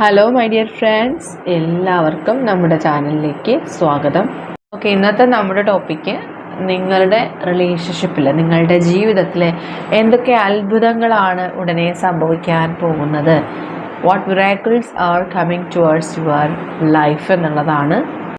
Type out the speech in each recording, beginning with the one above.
Hello my dear friends എല്ലാവർക്കും നമ്മുടെ ചാനലിലേക്ക് സ്വാഗതം. ഓക്കെ ഇന്നത്തെ നമ്മുടെ ടോപ്പിക്ക് നിങ്ങളുടെ റിലേഷൻഷിപ്പിൽ നിങ്ങളുടെ ജീവിതത്തിലെ എന്തൊക്കെ അത്ഭുതങ്ങളാണ് ഉടനെ സംഭവിക്കാൻ പോകുന്നത്? What miracles are coming towards your life എന്നുള്ളതാണ്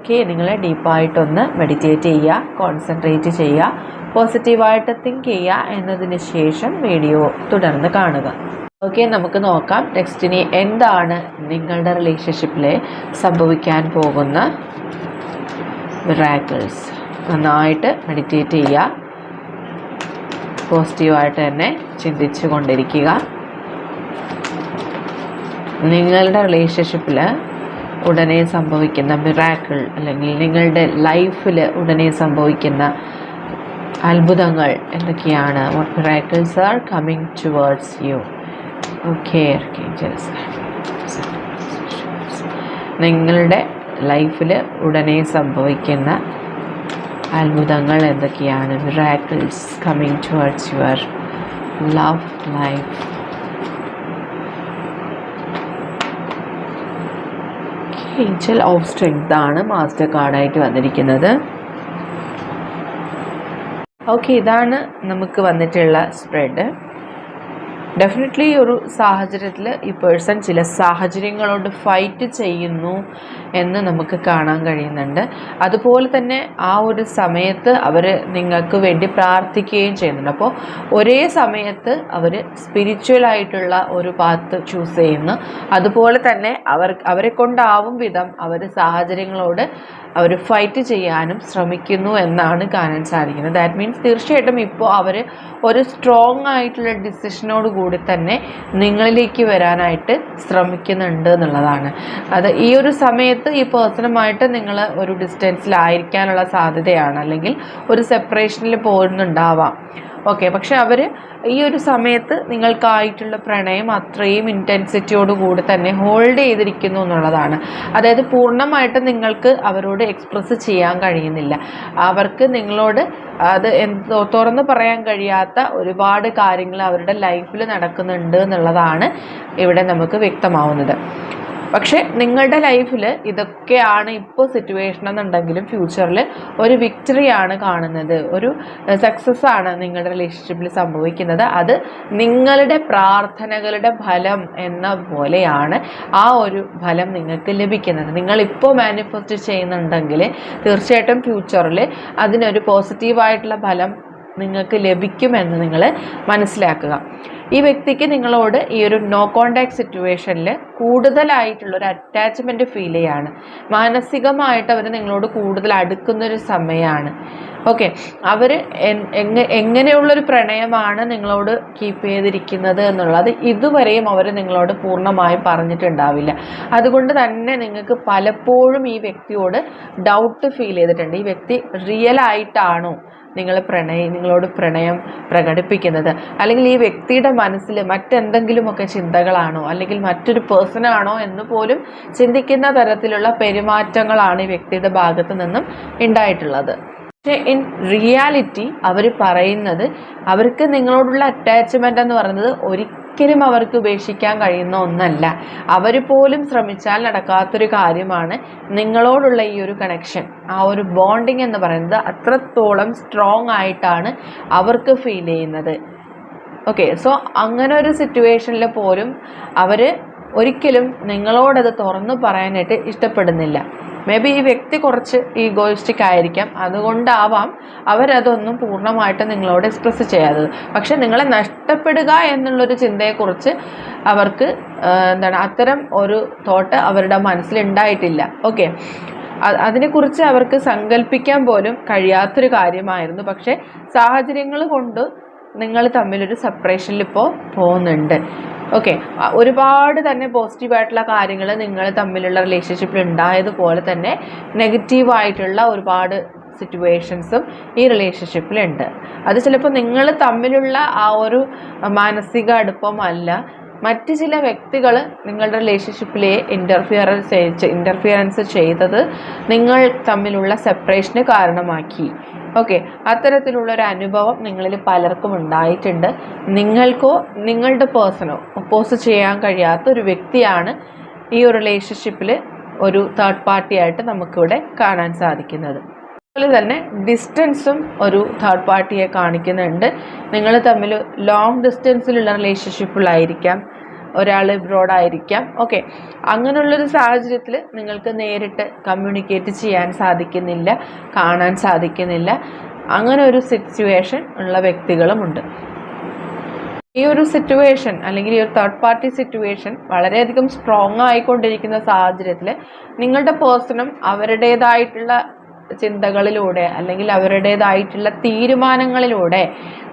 ഓക്കെ നിങ്ങൾ ഡീപ്പായിട്ടൊന്ന് മെഡിറ്റേറ്റ് ചെയ്യുക കോൺസെൻട്രേറ്റ് ചെയ്യുക പോസിറ്റീവായിട്ട് തിങ്ക് ചെയ്യുക എന്നതിന് ശേഷം വീഡിയോ തുടർന്ന് കാണുക. ഓക്കെ നമുക്ക് നോക്കാം. നെക്സ്റ്റിനി എന്താണ് നിങ്ങളുടെ റിലേഷൻഷിപ്പിൽ സംഭവിക്കാൻ പോകുന്ന മിറാക്കിൾസ് നന്നായിട്ട് മെഡിറ്റേറ്റ് ചെയ്യുക. പോസിറ്റീവായിട്ട് തന്നെ ചിന്തിച്ചു കൊണ്ടിരിക്കുക. നിങ്ങളുടെ റിലേഷൻഷിപ്പിൽ ഉടനെ സംഭവിക്കുന്ന മിറാക്കിൾ അല്ലെങ്കിൽ നിങ്ങളുടെ ലൈഫിൽ ഉടനെ സംഭവിക്കുന്ന അത്ഭുതങ്ങൾ എന്തൊക്കെയാണ്? What miracles are coming towards you okay നിങ്ങളുടെ ലൈഫിൽ ഉടനെ സംഭവിക്കുന്ന അത്ഭുതങ്ങൾ എന്തൊക്കെയാണ്? Miracles coming towards your love life angel of strength ആണ് മാസ്റ്റർ കാർഡായിട്ട് വന്നിരിക്കുന്നത്. ഓക്കെ ഇതാണ് നമുക്ക് വന്നിട്ടുള്ള സ്പ്രെഡ് ഡെഫിനറ്റ്ലി ഒരു സാഹചര്യത്തിൽ ഈ പേഴ്സൺ ചില സാഹചര്യങ്ങളോട് ഫൈറ്റ് ചെയ്യുന്നു എന്ന് നമുക്ക് കാണാൻ കഴിയുന്നുണ്ട്. അതുപോലെ തന്നെ ആ ഒരു സമയത്ത് അവർ നിങ്ങൾക്ക് വേണ്ടി പ്രാർത്ഥിക്കുകയും ചെയ്യുന്നുണ്ട്. അപ്പോൾ ഒരേ സമയത്ത് അവർ സ്പിരിച്വലായിട്ടുള്ള ഒരു പാത്ത് ചൂസ് ചെയ്യുന്നു. അതുപോലെ തന്നെ അവർ അവരെ കൊണ്ടാവും വിധം അവർ സാഹചര്യങ്ങളോട് അവർ ഫൈറ്റ് ചെയ്യാനും ശ്രമിക്കുന്നു എന്നാണ് കാണാൻ സാധിക്കുന്നത്. ദാറ്റ് മീൻസ് തീർച്ചയായിട്ടും ഇപ്പോൾ അവർ ഒരു സ്ട്രോങ് ആയിട്ടുള്ള ഡിസിഷനോട് കൂടി തന്നെ നിങ്ങളിലേക്ക് വരാനായിട്ട് ശ്രമിക്കുന്നുണ്ട് എന്നുള്ളതാണ്. അത് ഈ ഒരു സമയത്ത് ഈ പേഴ്സണുമായിട്ട് നിങ്ങൾ ഒരു ഡിസ്റ്റൻസിലായിരിക്കാനുള്ള സാധ്യതയാണ്. അല്ലെങ്കിൽ ഒരു സെപ്പറേഷനിൽ പോകുന്നുണ്ടാവാം ഓക്കെ പക്ഷെ അവർ ഈ ഒരു സമയത്ത് നിങ്ങൾക്കായിട്ടുള്ള പ്രണയം അത്രയും ഇന്റൻസിറ്റിയോട് കൂടി തന്നെ ഹോൾഡ് ചെയ്തിരിക്കുന്നു എന്നുള്ളതാണ്. അതായത് പൂർണമായിട്ട് നിങ്ങൾക്ക് അവരോട് എക്സ്പ്രസ് ചെയ്യാൻ കഴിയുന്നില്ല. അവർക്ക് നിങ്ങളോട് അത് തുറന്ന് പറയാൻ കഴിയാത്ത ഒരുപാട് കാര്യങ്ങൾ അവരുടെ ലൈഫിൽ നടക്കുന്നുണ്ട് എന്നുള്ളതാണ് ഇവിടെ നമുക്ക് വ്യക്തമാവുന്നത്. പക്ഷേ നിങ്ങളുടെ ലൈഫിൽ ഇതൊക്കെയാണ് ഇപ്പോൾ സിറ്റുവേഷൻ എന്നുണ്ടെങ്കിലും ഫ്യൂച്ചറിൽ ഒരു വിക്ടറിയാണ് കാണുന്നത്. ഒരു സക്സസ് ആണ് നിങ്ങളുടെ റിലേഷൻഷിപ്പിൽ സംഭവിക്കുന്നത്. അത് നിങ്ങളുടെ പ്രാർത്ഥനകളുടെ ഫലം എന്ന പോലെയാണ് ആ ഒരു ഫലം നിങ്ങൾക്ക് ലഭിക്കുന്നത്. നിങ്ങൾ ഇപ്പോൾ മാനിഫെസ്റ്റ് ചെയ്യുന്നുണ്ടെങ്കിൽ തീർച്ചയായിട്ടും ഫ്യൂച്ചറിൽ അതിനൊരു പോസിറ്റീവായിട്ടുള്ള ഫലം നിങ്ങൾക്ക് ലഭിക്കുമെന്ന് നിങ്ങൾ മനസ്സിലാക്കുക. ഈ വ്യക്തിക്ക് നിങ്ങളോട് ഈ ഒരു നോ കോണ്ടാക്ട് സിറ്റുവേഷനിൽ കൂടുതലായിട്ടുള്ള ഒരു അറ്റാച്ച്മെന്റ് ഫീൽ ചെയ്യാണ്. മാനസികമായിട്ട് അവർ നിങ്ങളോട് കൂടുതൽ അടുക്കുന്നൊരു സമയമാണ് ഓക്കെ അവർ എങ്ങനെയുള്ളൊരു പ്രണയമാണ് നിങ്ങളോട് കീപ്പ് ചെയ്തിരിക്കുന്നത് എന്നുള്ളത് ഇതുവരെയും അവർ നിങ്ങളോട് പൂർണമായും പറഞ്ഞിട്ടുണ്ടാവില്ല. അതുകൊണ്ട് തന്നെ നിങ്ങൾക്ക് പലപ്പോഴും ഈ വ്യക്തിയോട് ഡൗട്ട് ഫീൽ ചെയ്തിട്ടുണ്ട്. ഈ വ്യക്തി റിയൽ ആയിട്ടാണോ നിങ്ങൾ പ്രണയം നിങ്ങളോട് പ്രണയം പ്രകടിപ്പിക്കുന്നത്. അല്ലെങ്കിൽ ഈ വ്യക്തിയുടെ മനസ്സിൽ മറ്റെന്തെങ്കിലുമൊക്കെ ചിന്തകളാണോ? അല്ലെങ്കിൽ മറ്റൊരു പേഴ്സണാണോ എന്ന് പോലും ചിന്തിക്കുന്ന തരത്തിലുള്ള പെരുമാറ്റങ്ങളാണ് ഈ വ്യക്തിയുടെ ഭാഗത്തു നിന്നും ഉണ്ടായിട്ടുള്ളത്. പക്ഷേ ഇൻ റിയാലിറ്റി അവർ പറയുന്നത് അവർക്ക് നിങ്ങളോടുള്ള അറ്റാച്ച്മെന്റ് എന്ന് പറയുന്നത് ഒരിക്കലും അവർക്ക് ഉപേക്ഷിക്കാൻ കഴിയുന്ന ഒന്നല്ല. അവർ പോലും ശ്രമിച്ചാൽ നടക്കാത്തൊരു കാര്യമാണ് നിങ്ങളോടുള്ള ഈ ഒരു കണക്ഷൻ ആ ഒരു ബോണ്ടിങ് എന്ന് പറയുന്നത് അത്രത്തോളം സ്ട്രോങ് ആയിട്ടാണ് അവർക്ക് ഫീൽ ചെയ്യുന്നത്. ഓക്കെ സോ അങ്ങനെ ഒരു സിറ്റുവേഷനിൽ പോലും അവർ ഒരിക്കലും നിങ്ങളോടത് തുറന്നു പറയാനായിട്ട് ഇഷ്ടപ്പെടുന്നില്ല. മേ ബി ഈ വ്യക്തി കുറച്ച് ഈഗോയിസ്റ്റിക് ആയിരിക്കാം. അതുകൊണ്ടാവാം അവരതൊന്നും പൂർണമായിട്ട് നിങ്ങളോട് എക്സ്പ്രസ് ചെയ്യാത്തത്. പക്ഷെ നിങ്ങളെ നഷ്ടപ്പെടുക എന്നുള്ളൊരു ചിന്തയെക്കുറിച്ച് അവർക്ക് എന്താണ് അത്തരം ഒരു തോട്ട് അവരുടെ മനസ്സിലുണ്ടായിട്ടില്ല. ഓക്കെ അതിനെക്കുറിച്ച് അവർക്ക് സങ്കല്പിക്കാൻ പോലും കഴിയാത്തൊരു കാര്യമായിരുന്നു. പക്ഷേ സാഹചര്യങ്ങൾ കൊണ്ട് നിങ്ങൾ തമ്മിലൊരു സെപ്പറേഷനിൽ ഇപ്പോൾ പോകുന്നുണ്ട്. ഓക്കെ ഒരുപാട് തന്നെ പോസിറ്റീവായിട്ടുള്ള കാര്യങ്ങൾ നിങ്ങൾ തമ്മിലുള്ള റിലേഷൻഷിപ്പിൽ ഉണ്ടായതുപോലെ തന്നെ നെഗറ്റീവായിട്ടുള്ള ഒരുപാട് സിറ്റുവേഷൻസും ഈ റിലേഷൻഷിപ്പിലുണ്ട് അത് ചിലപ്പോൾ നിങ്ങൾ തമ്മിലുള്ള ആ ഒരു മാനസിക അടുപ്പമല്ല മറ്റ് ചില വ്യക്തികൾ നിങ്ങളുടെ റിലേഷൻഷിപ്പിലെ ഇന്റർഫിയറൻസ് ഇന്റർഫിയറൻസ് ചെയ്തത് നിങ്ങൾ തമ്മിലുള്ള സെപ്പറേഷന് കാരണമാക്കി. ഓക്കെ അത്തരത്തിലുള്ള ഒരു അനുഭവം നിങ്ങളിൽ പലർക്കും ഉണ്ടായിട്ടുണ്ട്. നിങ്ങൾക്കോ നിങ്ങളുടെ പേഴ്സണോ ഒപ്പോസ് ചെയ്യാൻ കഴിയാത്ത ഒരു വ്യക്തിയാണ് ഈ ഒരു റിലേഷൻഷിപ്പിൽ ഒരു തേർഡ് പാർട്ടി ആയിട്ട് നമുക്കിവിടെ കാണാൻ സാധിക്കുന്നത്. അതുപോലെ തന്നെ ഡിസ്റ്റൻസും ഒരു തേർഡ് പാർട്ടിയെ കാണിക്കുന്നുണ്ട്. നിങ്ങൾ തമ്മിൽ ലോങ് ഡിസ്റ്റൻസിലുള്ള റിലേഷൻഷിപ്പിലായിരിക്കാം ഒരാൾ ഇബ്രോഡ് ആയിരിക്കാം. ഓക്കെ അങ്ങനെയുള്ളൊരു സാഹചര്യത്തിൽ നിങ്ങൾക്ക് നേരിട്ട് കമ്മ്യൂണിക്കേറ്റ് ചെയ്യാൻ സാധിക്കുന്നില്ല കാണാൻ സാധിക്കുന്നില്ല. അങ്ങനെ ഒരു സിറ്റുവേഷൻ ഉള്ള വ്യക്തികളുമുണ്ട്. ഈ ഒരു സിറ്റുവേഷൻ അല്ലെങ്കിൽ ഈ ഒരു തേർഡ് പാർട്ടി സിറ്റുവേഷൻ വളരെയധികം സ്ട്രോങ് ആയിക്കൊണ്ടിരിക്കുന്ന സാഹചര്യത്തിൽ നിങ്ങളുടെ പേഴ്സണും അവരുടേതായിട്ടുള്ള ചിന്തകളിലൂടെ അല്ലെങ്കിൽ അവരുടേതായിട്ടുള്ള തീരുമാനങ്ങളിലൂടെ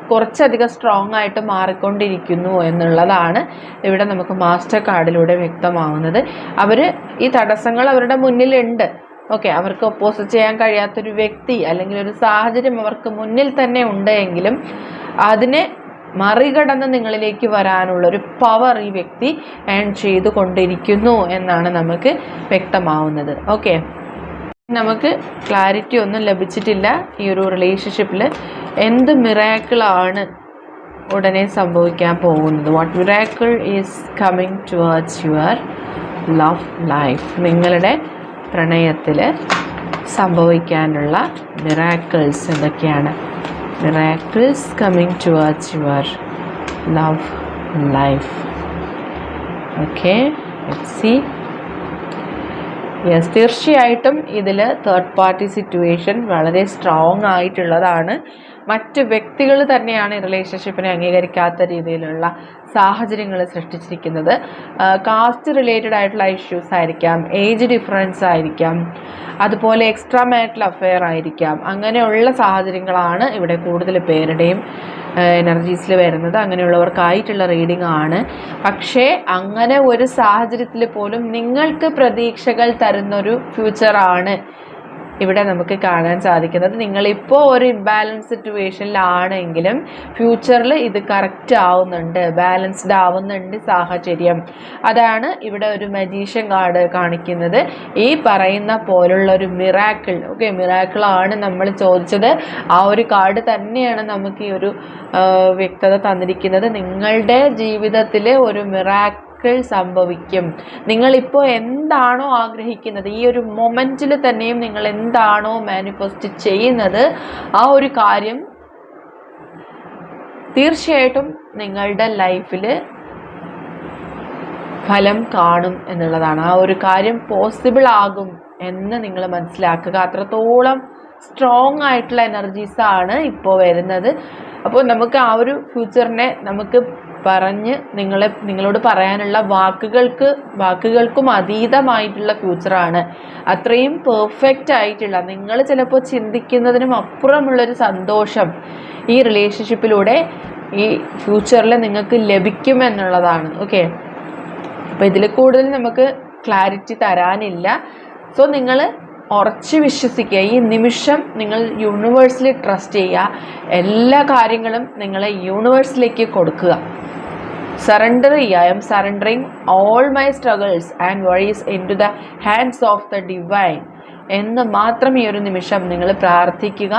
കുറച്ചധികം സ്ട്രോങ് ആയിട്ട് മാറിക്കൊണ്ടിരിക്കുന്നു എന്നുള്ളതാണ് ഇവിടെ നമുക്ക് മാസ്റ്റർ കാർഡിലൂടെ വ്യക്തമാവുന്നത്. അവർ ഈ തടസ്സങ്ങൾ അവരുടെ മുന്നിലുണ്ട്. ഓക്കെ അവർക്ക് ഒപ്പോസ് ചെയ്യാൻ കഴിയാത്തൊരു വ്യക്തി അല്ലെങ്കിൽ ഒരു സാഹചര്യം അവർക്ക് മുന്നിൽ തന്നെ ഉണ്ട് എങ്കിലും അതിനെ മറികടന്ന് നിങ്ങളിലേക്ക് വരാനുള്ള ഒരു പവർ ഈ വ്യക്തി ഏൺ ചെയ്തു കൊണ്ടിരിക്കുന്നു എന്നാണ് നമുക്ക് വ്യക്തമാവുന്നത്. ഓക്കെ നമുക്ക് ക്ലാരിറ്റി ഒന്നും ലഭിച്ചിട്ടില്ല ഈ ഒരു റിലേഷൻഷിപ്പിൽ എന്ത് മിറാക്കിളാണ് ഉടനെ സംഭവിക്കാൻ പോകുന്നത്? What miracle is coming towards your love life നിങ്ങളുടെ പ്രണയത്തിൽ സംഭവിക്കാനുള്ള മിറാക്കിൾസ് എന്തൊക്കെയാണ്? Miracles coming towards your love life okay see yes തീർച്ചയായിട്ടും ഇതിൽ തേർഡ് പാർട്ടി സിറ്റുവേഷൻ വളരെ സ്ട്രോങ് ആയിട്ടുള്ളതാണ്. മറ്റ് വ്യക്തികൾ തന്നെയാണ് റിലേഷൻഷിപ്പിനെ അംഗീകരിക്കാത്ത രീതിയിലുള്ള സാഹചര്യങ്ങൾ സൃഷ്ടിച്ചിരിക്കുന്നത്. കാസ്റ്റ് റിലേറ്റഡ് ആയിട്ടുള്ള ഇഷ്യൂസ് ആയിരിക്കാം ഏജ് ഡിഫറൻസ് ആയിരിക്കാം അതുപോലെ എക്സ്ട്രാ മാരിറ്റൽ അഫെയർ ആയിരിക്കാം. അങ്ങനെയുള്ള സാഹചര്യങ്ങളാണ് ഇവിടെ കൂടുതൽ പേരുടെയും എനർജീസിൽ വരുന്നത്. അങ്ങനെയുള്ളവർക്കായിട്ടുള്ള റീഡിംഗ് ആണ്. പക്ഷേ അങ്ങനെ ഒരു സാഹചര്യത്തിൽ പോലും നിങ്ങൾക്ക് പ്രതീക്ഷകൾ തരുന്നൊരു ഫ്യൂച്ചറാണ് ഇവിടെ നമുക്ക് കാണാൻ സാധിക്കുന്നത്. നിങ്ങളിപ്പോൾ ഒരു ഇംബാലൻസ് സിറ്റുവേഷനിലാണെങ്കിലും ഫ്യൂച്ചറിൽ ഇത് കറക്റ്റ് ആവുന്നുണ്ട് ബാലൻസ്ഡ് ആവുന്നുണ്ട് സാഹചര്യം. അതാണ് ഇവിടെ ഒരു മജീഷ്യൻ കാർഡ് കാണിക്കുന്നത്. ഈ പറയുന്ന പോലുള്ള ഒരു മിറാക്കിൾ ഓക്കെ മിറാക്കിളാണ് നമ്മൾ ചോദിച്ചത്. ആ ഒരു കാർഡ് തന്നെയാണ് നമുക്ക് ഈ ഒരു വ്യക്തത തന്നിരിക്കുന്നത്. നിങ്ങളുടെ ജീവിതത്തിലെ ഒരു മിറാക്കിൾ സംഭവിക്കും. നിങ്ങളിപ്പോൾ എന്താണോ ആഗ്രഹിക്കുന്നത്? ഈ ഒരു മൊമെന്റിൽ തന്നെയും നിങ്ങൾ എന്താണോ മാനിഫെസ്റ്റ് ചെയ്യുന്നത്? ആ ഒരു കാര്യം തീർച്ചയായിട്ടും നിങ്ങളുടെ ലൈഫിൽ ഫലം കാണും എന്നുള്ളതാണ്. ആ ഒരു കാര്യം പോസിബിൾ ആകും എന്ന് നിങ്ങൾ മനസ്സിലാക്കുക. അത്രത്തോളം സ്ട്രോങ് ആയിട്ടുള്ള എനർജീസാണ് ഇപ്പോൾ വരുന്നത്. അപ്പോൾ നമുക്ക് ആ ഒരു ഫ്യൂച്ചറിനെ നമുക്ക് പറഞ്ഞ് നിങ്ങളെ നിങ്ങളോട് പറയാനുള്ള വാക്കുകൾക്ക് വാക്കുകൾക്കും അതീതമായിട്ടുള്ള ഫ്യൂച്ചറാണ് അത്രയും പെർഫെക്റ്റ് ആയിട്ടുള്ള നിങ്ങൾ ചിലപ്പോൾ ചിന്തിക്കുന്നതിനും അപ്പുറമുള്ളൊരു സന്തോഷം ഈ റിലേഷൻഷിപ്പിലൂടെ ഈ ഫ്യൂച്ചറിൽ നിങ്ങൾക്ക് ലഭിക്കുമെന്നുള്ളതാണ് ഓക്കെ അപ്പോൾ ഇതിൽ കൂടുതൽ നമുക്ക് ക്ലാരിറ്റി തരാനില്ല. സോ നിങ്ങൾ ഉറച്ച് വിശ്വസിക്കുക. ഈ നിമിഷം നിങ്ങൾ യൂണിവേഴ്സിൽ ട്രസ്റ്റ് ചെയ്യുക. എല്ലാ കാര്യങ്ങളും നിങ്ങളെ യൂണിവേഴ്സിലേക്ക് കൊടുക്കുക. Surrender I am surrendering all my struggles and worries into the hands of the divine എന്ന് മാത്രം ഈ ഒരു നിമിഷം നിങ്ങൾ പ്രാർത്ഥിക്കുക.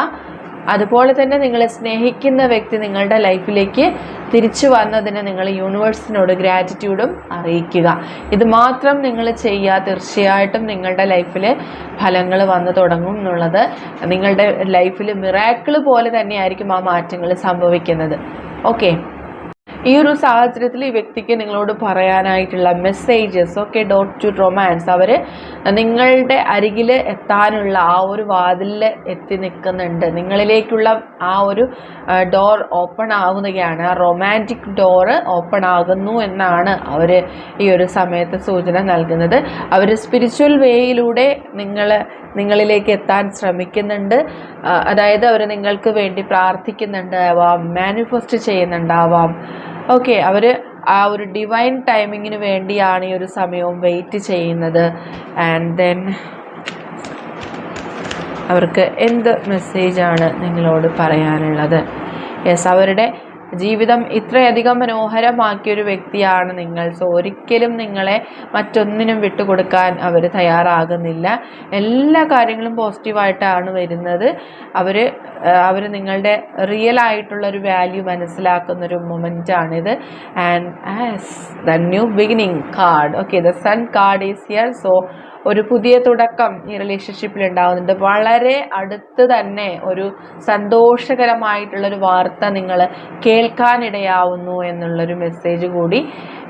അതുപോലെ തന്നെ നിങ്ങളെ സ്നേഹിക്കുന്ന വ്യക്തി നിങ്ങളുടെ ലൈഫിലേക്ക് തിരിച്ചു വന്നതിന് നിങ്ങൾ യൂണിവേഴ്സിനോട് ഗ്രാറ്റിറ്റ്യൂഡും അറിയിക്കുക. ഇത് മാത്രം നിങ്ങൾ ചെയ്യുക. തീർച്ചയായിട്ടും നിങ്ങളുടെ ലൈഫിൽ ഫലങ്ങൾ വന്നു തുടങ്ങും എന്നുള്ളത് നിങ്ങളുടെ ലൈഫിൽ മിറാക്കിൾ പോലെ തന്നെയായിരിക്കും ആ മാറ്റങ്ങൾ സംഭവിക്കുന്നത്. ഓക്കെ ഈ ഒരു സാഹചര്യത്തിൽ ഈ വ്യക്തിക്ക് നിങ്ങളോട് പറയാനായിട്ടുള്ള messages okay dot to romance അവർ നിങ്ങളുടെ അരികിൽ എത്താനുള്ള ആ ഒരു വാതിലിൽ എത്തി നിൽക്കുന്നുണ്ട്. നിങ്ങളിലേക്കുള്ള ആ ഒരു ഡോർ ഓപ്പൺ ആവുകയാണ്. ആ റൊമാന്റിക് ഡോറ് ഓപ്പൺ ആകുന്നു എന്നാണ് അവർ ഈ ഒരു സമയത്ത് സൂചന നൽകുന്നത്. അവർ സ്പിരിച്വൽ വേയിലൂടെ നിങ്ങൾ നിങ്ങളിലേക്ക് എത്താൻ ശ്രമിക്കുന്നുണ്ട്. അതായത് അവർ നിങ്ങൾക്ക് വേണ്ടി പ്രാർത്ഥിക്കുന്നുണ്ടാവാം മാനിഫെസ്റ്റ് ചെയ്യുന്നുണ്ടാവാം. ഓക്കെ അവർ ആ ഒരു ഡിവൈൻ ടൈമിങ്ങിന് വേണ്ടിയാണ് ഈ ഒരു സമയവും വെയിറ്റ് ചെയ്യുന്നത്. ആൻഡ് ദെൻ അവർക്ക് എന്ത് മെസ്സേജാണ് നിങ്ങളോട് പറയാനുള്ളത്? യെസ് അവരുടെ ജീവിതം ഇത്രയധികം മനോഹരമാക്കിയ ഒരു വ്യക്തിയാണ് നിങ്ങൾ. സോ ഒരിക്കലും നിങ്ങളെ മറ്റൊന്നിനും വിട്ടുകൊടുക്കാൻ അവർ തയ്യാറാകുന്നില്ല. എല്ലാ കാര്യങ്ങളും പോസിറ്റീവായിട്ടാണ് വരുന്നത്. അവർ അവർ നിങ്ങളുടെ റിയൽ ആയിട്ടുള്ള ഒരു വാല്യൂ മനസ്സിലാക്കുന്ന ഒരു മൊമെന്റാണിത് and as the new beginning card okay the sun card is here so ഒരു പുതിയ തുടക്കം ഈ റിലേഷൻഷിപ്പിൽ ഉണ്ടാകുന്നുണ്ട് വളരെ അടുത്ത് തന്നെ ഒരു സന്തോഷകരമായിട്ടുള്ളൊരു വാർത്ത നിങ്ങൾ കേൾക്കാനിടയാവുന്നു എന്നുള്ളൊരു മെസ്സേജ് കൂടി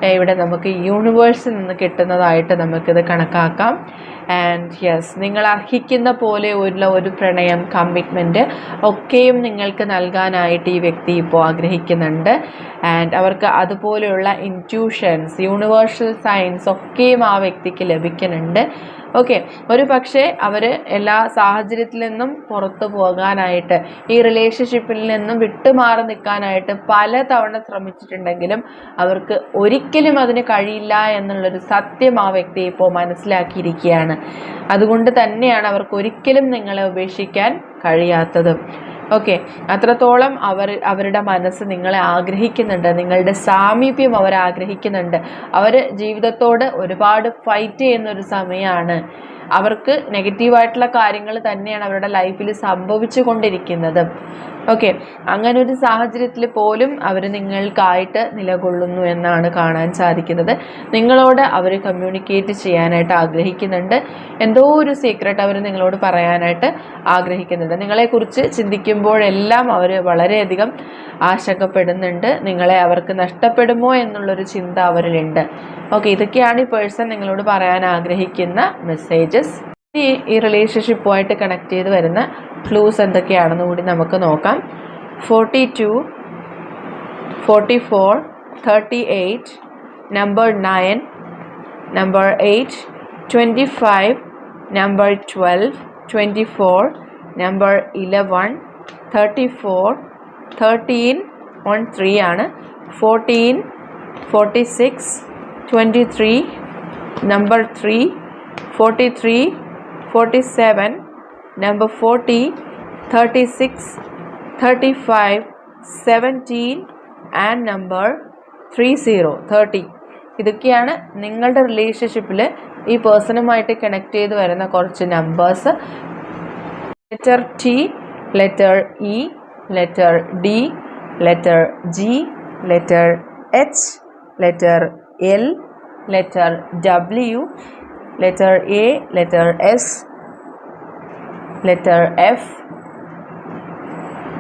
ഇവിടെ നമുക്ക് യൂണിവേഴ്സിൽ നിന്ന് കിട്ടുന്നതായിട്ട് നമുക്കിത് കണക്കാക്കാം. ആൻഡ് യെസ് നിങ്ങൾ അർഹിക്കുന്ന പോലെ ഉള്ള ഒരു പ്രണയം കമ്മിറ്റ്മെന്റ് ഒക്കെയും നിങ്ങൾക്ക് നൽകാനായിട്ട് ഈ വ്യക്തി ഇപ്പോൾ ആഗ്രഹിക്കുന്നുണ്ട്. ആൻഡ് അവർക്ക് അതുപോലെയുള്ള ഇന്റ്യൂഷൻസ് യൂണിവേഴ്സൽ സയൻസ് ഒക്കെയും ആ വ്യക്തിക്ക് ലഭിക്കുന്നുണ്ട്. ഓക്കെ ഒരു പക്ഷേ അവർ എല്ലാ സാഹചര്യത്തിൽ നിന്നും പുറത്തു പോകാനായിട്ട് ഈ റിലേഷൻഷിപ്പിൽ നിന്നും വിട്ടുമാറി നിൽക്കാനായിട്ട് പല തവണ ശ്രമിച്ചിട്ടുണ്ടെങ്കിലും അവർക്ക് ഒരിക്കലും അതിന് കഴിയില്ല എന്നുള്ളൊരു സത്യം ആ വ്യക്തി ഇപ്പോൾ മനസ്സിലാക്കിയിരിക്കുകയാണ്. അതുകൊണ്ട് തന്നെയാണ് അവർക്ക് ഒരിക്കലും നിങ്ങളെ ഉപേക്ഷിക്കാൻ കഴിയാത്തതും. ഓക്കെ. അത്രത്തോളം അവർ അവരുടെ മനസ്സ് നിങ്ങളെ ആഗ്രഹിക്കുന്നുണ്ട്. നിങ്ങളുടെ സാമീപ്യം അവർ ആഗ്രഹിക്കുന്നുണ്ട്. അവർ ജീവിതത്തോട് ഒരുപാട് ഫൈറ്റ് ചെയ്യുന്ന ഒരു സമയമാണ് അവർക്ക് നെഗറ്റീവായിട്ടുള്ള കാര്യങ്ങൾ തന്നെയാണ് അവരുടെ ലൈഫിൽ സംഭവിച്ചു കൊണ്ടിരിക്കുന്നത് ഓക്കെ അങ്ങനെ ഒരു സാഹചര്യത്തിൽ പോലും അവർ നിങ്ങൾക്കായിട്ട് നിലകൊള്ളുന്നു എന്നാണ് കാണാൻ സാധിക്കുന്നത്. നിങ്ങളോട് അവർ കമ്മ്യൂണിക്കേറ്റ് ചെയ്യാനായിട്ട് ആഗ്രഹിക്കുന്നുണ്ട്. എന്തോ ഒരു സീക്രട്ട് അവർ നിങ്ങളോട് പറയാനായിട്ട് ആഗ്രഹിക്കുന്നുണ്ട്. നിങ്ങളെക്കുറിച്ച് ചിന്തിക്കുമ്പോഴെല്ലാം അവർ വളരെയധികം ആശങ്കപ്പെടുന്നുണ്ട്. നിങ്ങളെ അവർക്ക് നഷ്ടപ്പെടുമോ എന്നുള്ളൊരു ചിന്ത അവരിലുണ്ട്. ഓക്കെ ഇതൊക്കെയാണ് ഈ പേഴ്സൺ നിങ്ങളോട് പറയാൻ ആഗ്രഹിക്കുന്ന മെസ്സേജസ് ഈ ഈ റിലേഷൻഷിപ്പുമായിട്ട് കണക്ട് ചെയ്ത് വരുന്ന ക്ലൂസ് എന്തൊക്കെയാണെന്ന് കൂടി നമുക്ക് നോക്കാം. Forty two forty four thirty eight number nine number eight twenty five number twelve twenty four number eleven thirty four thirteen one three ആണ്. Fourteen forty six twenty three number three forty three forty seven number forty thirty six thirty five seventeen and number three zero thirty ഇതൊക്കെയാണ് നിങ്ങളുടെ റിലേഷൻഷിപ്പിൽ ഈ പേഴ്സണുമായിട്ട് connect ചെയ്ത് വരുന്ന കുറച്ച് numbers letter T letter E letter D letter G letter H letter L letter W letter A, letter S, letter F,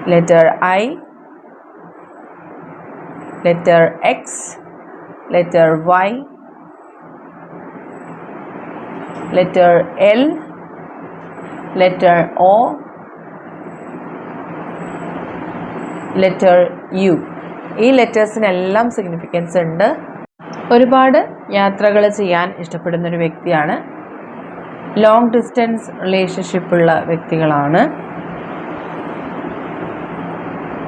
letter I, letter X, letter Y, letter L, letter O, letter U. ഈ ലെറ്റേഴ്സിനെല്ലാം significance ഉണ്ട് ഒരുപാട് യാത്രകൾ ചെയ്യാൻ ഇഷ്ടപ്പെടുന്ന ഒരു വ്യക്തിയാണ് long distance റിലേഷൻഷിപ്പുള്ള വ്യക്തികളാണ്.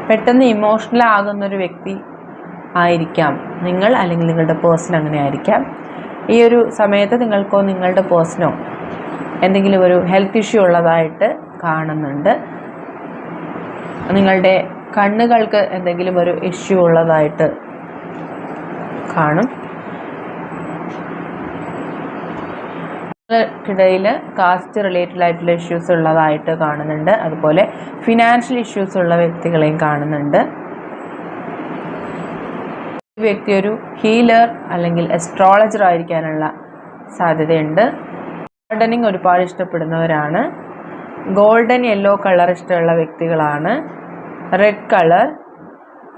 പെട്ടെന്ന് ഇമോഷണൽ ആകുന്ന ഒരു വ്യക്തി ആയിരിക്കാം നിങ്ങൾ അല്ലെങ്കിൽ നിങ്ങളുടെ പേഴ്സൺ അങ്ങനെ ആയിരിക്കാം. ഈ ഒരു സമയത്ത് നിങ്ങൾക്കോ നിങ്ങളുടെ പേഴ്സണോ എന്തെങ്കിലും ഒരു ഹെൽത്ത് ഇഷ്യൂ ഉള്ളതായിട്ട് കാണുന്നുണ്ട്. നിങ്ങളുടെ കണ്ണുകൾക്ക് എന്തെങ്കിലും ഒരു ഇഷ്യൂ ഉള്ളതായിട്ട് കാണും. ിടയിൽ കാസ്റ്റ് റിലേറ്റഡ് ആയിട്ടുള്ള ഇഷ്യൂസ് ഉള്ളതായിട്ട് കാണുന്നുണ്ട്. അതുപോലെ ഫിനാൻഷ്യൽ ഇഷ്യൂസ് ഉള്ള വ്യക്തികളെയും കാണുന്നുണ്ട്. വ്യക്തി ഒരു ഹീലർ അല്ലെങ്കിൽ അസ്ട്രോളജർ ആയിരിക്കാനുള്ള സാധ്യതയുണ്ട്. ഗാർഡനിങ് ഒരുപാട് ഇഷ്ടപ്പെടുന്നവരാണ്. ഗോൾഡൻ യെല്ലോ കളർ ഇഷ്ടമുള്ള വ്യക്തികളാണ്. Red colour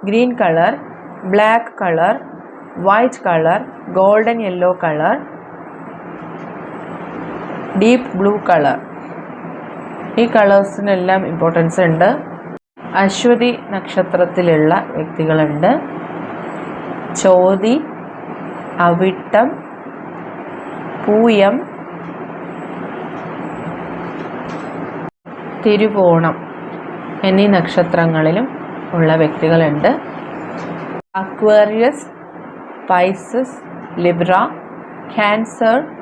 green colour black colour white colour golden yellow colour deep blue colour. ഈ കളേഴ്സിനെല്ലാം ഇമ്പോർട്ടൻസ് ഉണ്ട്. അശ്വതി നക്ഷത്രത്തിലുള്ള വ്യക്തികളുണ്ട്. ചോതി അവിട്ടം പൂയം തിരുവോണം എന്നീ നക്ഷത്രങ്ങളിലും ഉള്ള വ്യക്തികളുണ്ട്. Aquarius Pisces Libra Cancer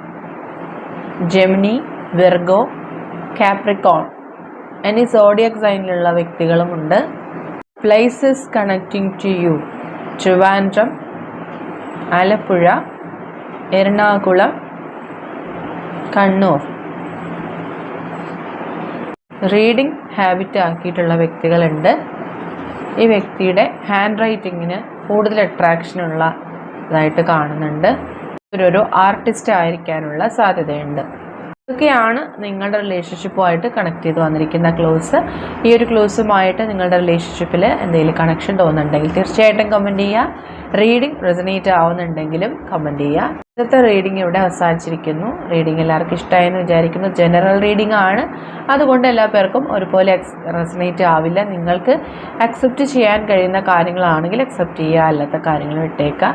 Gemini Virgo Capricorn എന്നീ സോഡിയക് സൈനിലുള്ള വ്യക്തികളുമുണ്ട്. Places connecting to you Trivandrum Alappuzha Ernakulam Kannur. Reading habit ആക്കിയിട്ടുള്ള വ്യക്തികളുണ്ട്. ഈ വ്യക്തിയുടെ ഹാൻഡ് റൈറ്റിങ്ങിന് കൂടുതൽ അട്രാക്ഷൻ ഉള്ളതായിട്ട് കാണുന്നുണ്ട്. ഇവരൊരു ആർട്ടിസ്റ്റ് ആയിരിക്കാനുള്ള സാധ്യതയുണ്ട്. ഇതൊക്കെയാണ് നിങ്ങളുടെ റിലേഷൻഷിപ്പുമായിട്ട് കണക്ട് ചെയ്ത് വന്നിരിക്കുന്ന ക്ലോസ് ഈ ഒരു ക്ലോസുമായിട്ട് നിങ്ങളുടെ റിലേഷൻഷിപ്പിൽ എന്തെങ്കിലും കണക്ഷൻ തോന്നുന്നുണ്ടെങ്കിൽ തീർച്ചയായിട്ടും കമന്റ് ചെയ്യുക റീഡിംഗ് റെസനേറ്റ് ആവുന്നുണ്ടെങ്കിലും കമന്റ് ചെയ്യുക ഇന്നത്തെ റീഡിംഗ് ഇവിടെ അവസാനിച്ചിരിക്കുന്നു. റീഡിംഗ് എല്ലാവർക്കും ഇഷ്ടമായെന്ന് വിചാരിക്കുന്നു. ജനറൽ റീഡിംഗ് ആണ്. അതുകൊണ്ട് എല്ലാ പേർക്കും ഒരുപോലെ റെസനേറ്റ് ആവില്ല. നിങ്ങൾക്ക് അക്സെപ്റ്റ് ചെയ്യാൻ കഴിയുന്ന കാര്യങ്ങളാണെങ്കിൽ അക്സെപ്റ്റ് ചെയ്യുക അല്ലാത്ത കാര്യങ്ങൾ വിട്ടേക്കുക